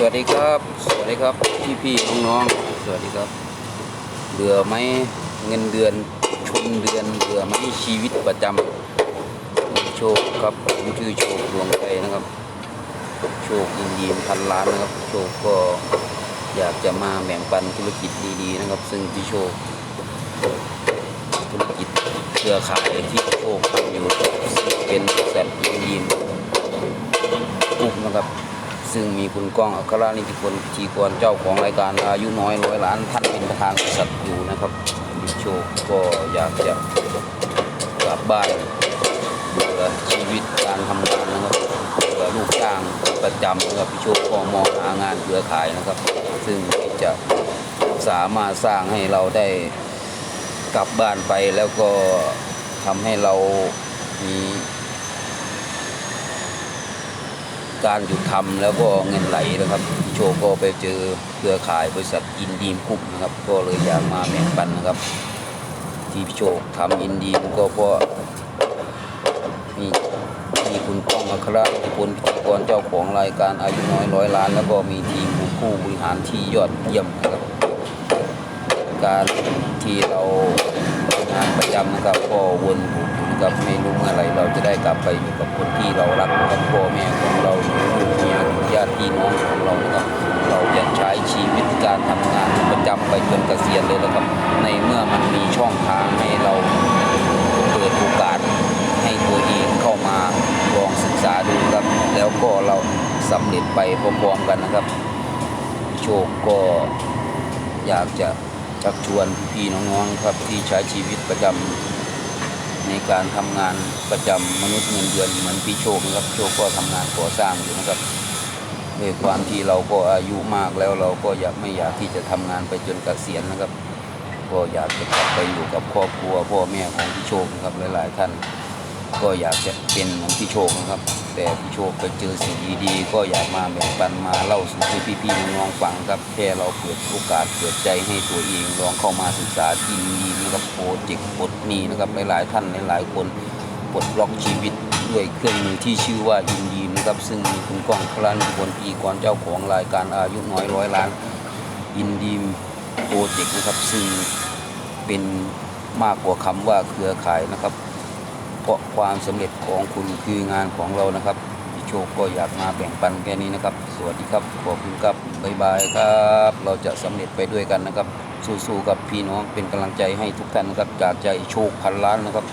สวัสดีครับ สวัสดีครับ พี่พี่น้องๆ สวัสดีครับเบื่อไหมเงินเดือนชนเดือนเบื่อไหมชีวิตประจำมีโชคครับผมชื่อโชคดวงใจนะครับ โชคยินดีพันล้านนะครับ โชคก็อยากจะมาแบ่งปันธุรกิจดีๆนะครับ ซึ่งพี่โชคธุรกิจเครือข่ายที่โชคทำอยู่เป็นบริษัทยินดีกรุ๊ปนะครับ ซึ่งมีคุณก้องอัครนิติพลจีกรเจ้าของรายการอายุน้อยร้อยล้านท่านเป็นประธานบริษัทอยู่นะครับพี่โชคก็อยากจะกลับบ้านเบื่อชีวิตการทำงานนะครับเบื่อลูกจ้างประจำนะครับพี่โชคก็มองหางานเครือข่ายนะครับ ซึ่งจะสามารถสร้างให้เราได้กลับบ้านไปแล้วก็ทำให้เรามี การหยุดทำแล้วก็เงินไหลนะครับพี่โชคก็ไปเจอเครือข่ายบริษัทอินดีมกรุ๊ปนะครับ ก็เลยอยากมาแบ่งปันนะครับที่พี่โชคทำอินดีมก็เพราะมีมีคุณก้องอัครนิพนพิธีกรเจ้าของรายการอายุน้อยร้อยล้าน แล้วก็มีทีมผู้บริหารที่ยอดเยี่ยมนะครับ การที่เราทำงานประจำนะครับก็วนกับไม่รู้เมื่อไรเราจะได้กลับไปอยู่กับคนที่เรารักกับพ่อแม่ เราลูกเมียญาติพี่น้องของเรานะครับเราจะใช้ชีวิตการทำงานประจำไปจนเกษียณเลยนะครับ ในเมื่อมันมีช่องทางให้เราเปิดโอกาสให้ตัวเองเข้ามาลองศึกษาดูครับ แล้วก็เราสำเร็จไปพร้อมๆกันนะครับ โชคก็อยากจะชักชวนพี่น้องๆครับที่ใช้ชีวิตประจำ ในการทำงานประจำมนุษย์เงินเดือนเหมือนพี่โชคนะครับโชคก็ทำงานก่อสร้างอยู่นะครับด้วยความที่เราก็อายุมากแล้วเราก็อยากไม่อยากที่จะทำงานไปจนเกษียณนะครับ ก็อยากจะกลับไปอยู่กับครอบครัวพ่อแม่ของพี่โชคนะครับหลายๆท่าน ก็อยากจะเป็นเหมือนพี่โชคนะครับ แต่พี่โชคไปเจอสิ่งดีๆก็อยากมาแบ่งปันมาเล่าสู่ให้พี่ๆน้องๆฟังครับแค่เราเปิดโอกาสเปิดใจให้ตัวเองลองเข้ามาศึกษาที่นี่นะครับโปรเจกต์ปลดหนี้นะครับหลายๆท่านหลายๆคนปลดล็อกชีวิตด้วยเครื่องมือที่ชื่อว่าอินดีนนะครับ ซึ่งมีคุณก้องคลันบนปีกรเจ้าของรายการอายุน้อยร้อยล้านอินดีมโปรเจกต์นะครับซึ่งเป็นมากกว่าคำว่าเครือข่ายนะครับ ราะความสำเร็จของคุณคืองานของเรานะครับพี่โชคก็อยากมาแบ่งปันแค่นี้นะครับ สวัสดีครับ ขอบคุณครับบ๊ายบายครับ เราจะสำเร็จไปด้วยกันนะครับ สู้ๆกับพี่น้องเป็นกำลังใจให้ทุกท่านนะครับ จากใจโชคพันล้านนะครับ